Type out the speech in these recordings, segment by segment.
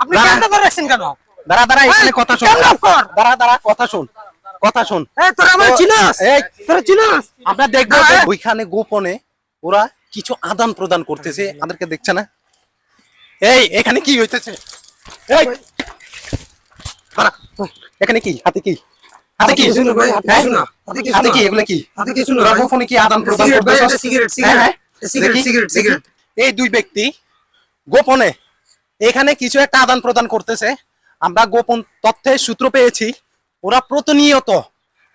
আপনি দাঁড়া। ক্যামেরা রাখছেন কেন? দাঁড়া দাঁড়া এখানে কথা শোন। কেন off কর? দাঁড়া দাঁড়া কথা শোন। কথা শোন। এই তোরা আমার চিনাস? এই তোরা চিনাস? আমরা দেখব। ওইখানে গোপনে ওরা কিছু আদান প্রদান করতেছে। আমাদেরকে দেখছে না? এই এখানে কি হইতেছে? এই এখানে কি? হাতে কি? হাতে কি? ভাই, হাতে হ্যাঁ? কি? এগুলো কি? হাতে কি আদান প্রদান সিগারেট, হ্যাঁ, হ্যাঁ। Cigarette, cigarette, cigarette. এই দুই ব্যক্তি গোপনে এখানে কিছু একটা আদান প্রদান করতেছে। আমরা গোপন তথ্যের সূত্র পেয়েছি ওরা প্রতিনিয়ত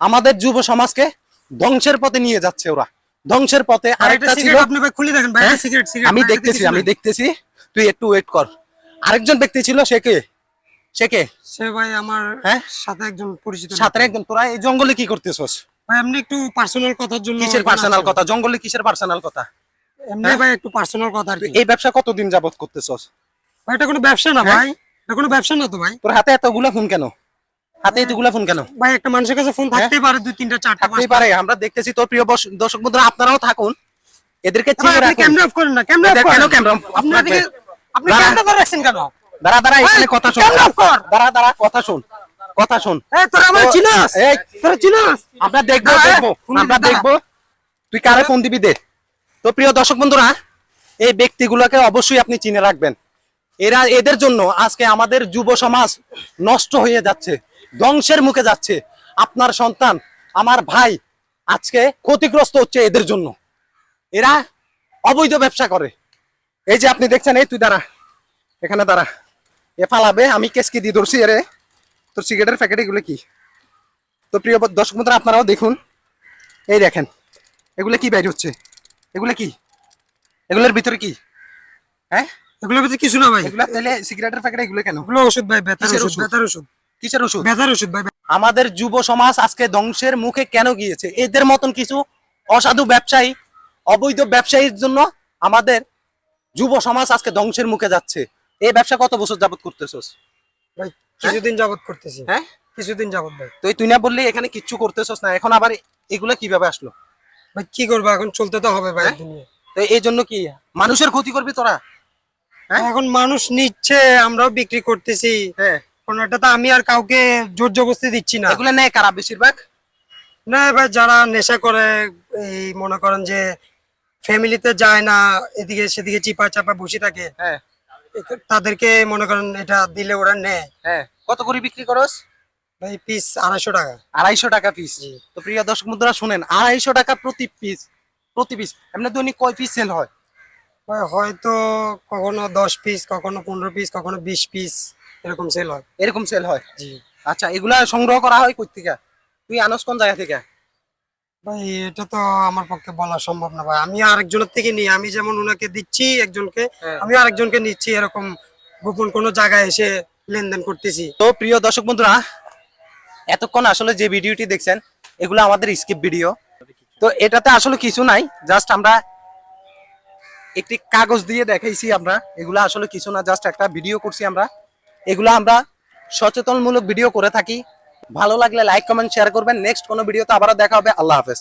আমাদের যুব সমাজকে ধ্বংসের পথে নিয়ে যাচ্ছে ওরা। ধ্বংসের পথে আরেকটা ছিল খুলে দেখেন ভাই হ্যাঁ? সিগারেট সিগারেট আমি দেখতেছি আমি দেখতেছি। তুই একটু ওয়েট কর। আরেকজন ব্যক্তি ছিল সে কে? সে কে? সে ভাই আমার হ্যাঁ? সাথে একজন পরিচিত সাথে একজন তোরা এই জঙ্গলে কি করতেছস? ভাই এমনি একটু পার্সোনাল কথার জন্য কিসের পার্সোনাল কথা? জঙ্গলে কিসের পার্সোনাল কথা? এমনি ভাই একটু পার্সোনাল কথা আর এই ব্যবসা কতদিন যাবত করতেছস? ভাই এটা কোনো ব্যবসা না হ্যাঁ? ভাই এটা কোনো ব্যবসা না তো ভাই। তোর হাতে এতগুলা ফোন কেন? হাতে এতগুলা ফোন কেন? ভাই একটা মানুষের কাছে ফোন থাকতেই পারে দুই তিনটা চারটা হ্যাঁ? থাকতেই পারে। আমরা দেখতেছি তোর প্রিয় দর্শক বন্ধুরা আপনারাও থাকুন। এদেরকে চিনে রাখুন। ক্যামেরা অফ করেন না ক্যামেরা অফ করেন। কেন ক্যামেরা আপনি আপনি ক্যামেরা ধরে রাখছেন কেন? দাঁড়া দাঁড়া এখানে কথা শোন। ক্যামেরা অফ কর। দাঁড়া দাঁড়া কথা শোন। কথা শোন। এই তোরা আমার চিনাস? এই, তোরা চিনাস? আমরা দেখব দাঁড়া, ফোন আমরা দাঁড়া। দেখব। তুই কারে ফোন দিবি দে। তো প্রিয় দর্শক বন্ধুরা এই ব্যক্তিগুলোকে অবশ্যই আপনি চিনে রাখবেন। এরা এদের জন্য আজকে আমাদের যুব সমাজ নষ্ট হয়ে যাচ্ছে, ধ্বংসের মুখে যাচ্ছে। আপনার সন্তান, আমার ভাই আজকে ক্ষতিগ্রস্ত হচ্ছে এদের জন্য। এরা অবৈধ ব্যবসা করে। এই যে আপনি দেখছেন, এই তুই দাঁড়া। এখানে দাঁড়া। এ ফালাবে আমি কেসকি দিয়ে ধরছি এরে তোর সিগারেটের প্যাকেট এগুলো কি? তো প্রিয় দর্শক বন্ধুরা, আপনারাও দেখুন। এই দেখেন, এগুলো কি বাইর হচ্ছে? এগুলো কি? এগুলোর ভিতরে কি? হ্যাঁ? ভিতরে কিছু না ভাই। এগুলো তাহলে সিগারেটের প্যাকেট এগুলো কেন? এগুলো ওষুধ ভাই ব্যথার ওষুধ ওষুধ? ব্যথার ওষুধ। কিসের ওষুধ? ব্যথার ওষুধ ভাই আমাদের যুব সমাজ আজকে ধ্বংসের মুখে কেন গিয়েছে? এদের মতন কিছু অসাধু ব্যবসায়ী অবৈধ ব্যবসায়ীর জন্য আমাদের যুব সমাজ আজকে ধ্বংসের মুখে যাচ্ছে। এই ব্যবসা কত বছর যাবত করতেছস? ভাই কিছুদিন যাবত করতেছি। হ্যাঁ? কিছুদিন যাবত ভাই। তো তুই না বললি এখানে কিচ্ছু করতেছস না এখন আবার এগুলো কীভাবে আসলো? ভাই কি করব? এখন চলতে তো হবে ভাই হ্যাঁ? তো এই জন্য কি মানুষের ক্ষতি করবি তোরা? হ্যাঁ? এখন মানুষ নিচ্ছে আমরাও বিক্রি করতেছি। হ্যাঁ। তো আমি আর কাউকে জোর জবস্তি দিচ্ছি না। এগুলো নেয় কারা বেশিরভাগ? না ভাই যারা নেশা করে এই মনে করেন যে ফ্যামিলিতে যায় না এদিকে সেদিকে চিপা চাপা বসে থাকে। হ্যাঁ। তাদেরকে মনে করেন এটা দিলে ওরা নেয়। হ্যাঁ। কত করে বিক্রি করস? ভাই পিস আড়াইশো টাকা। আড়াইশো টাকা পিস। তো প্রিয় দর্শক বন্ধুরা শুনেন আড়াইশো টাকা প্রতি পিস প্রতি পিস। এমনি দৈনিক কয় পিস সেল হয়? হয়তো কখনো দশ পিস কখনো পনেরো পিস কখনো বিশ পিস এরকম সেল হয়। এরকম সেল হয়? জি। আচ্ছা এগুলা সংগ্রহ করা হয় কই থেকে তুই আনস কোন জায়গা থেকে? ভাই এটা তো আমার পক্ষে বলা সম্ভব না ভাই। আমি আরেকজনের থেকে নিই। আমি যেমন ওনাকে দিচ্ছি একজনকে হ্যাঁ। আমি আরেকজনকে নিচ্ছি এরকম গোপন কোনো জায়গায় এসে লেনদেন করতেছি। তো প্রিয় দর্শক বন্ধুরা এতক্ষণ আসলে যে ভিডিওটি দেখছেন এগুলো আমাদের স্কিপ ভিডিও তো এটাতে আসলে কিছু নাই জাস্ট আমরা একটি কাগজ দিয়ে দেখাইছি আমরা। এগুলো আসলে কিছু না জাস্ট একটা ভিডিও করছি আমরা। এগুলো আমরা সচেতনমূলক ভিডিও করে থাকি। ভালো লাগলে লাইক কমেন্ট শেয়ার করবেন। নেক্সট কোনো ভিডিওতে আবারও দেখা হবে। আল্লাহ হাফেজ।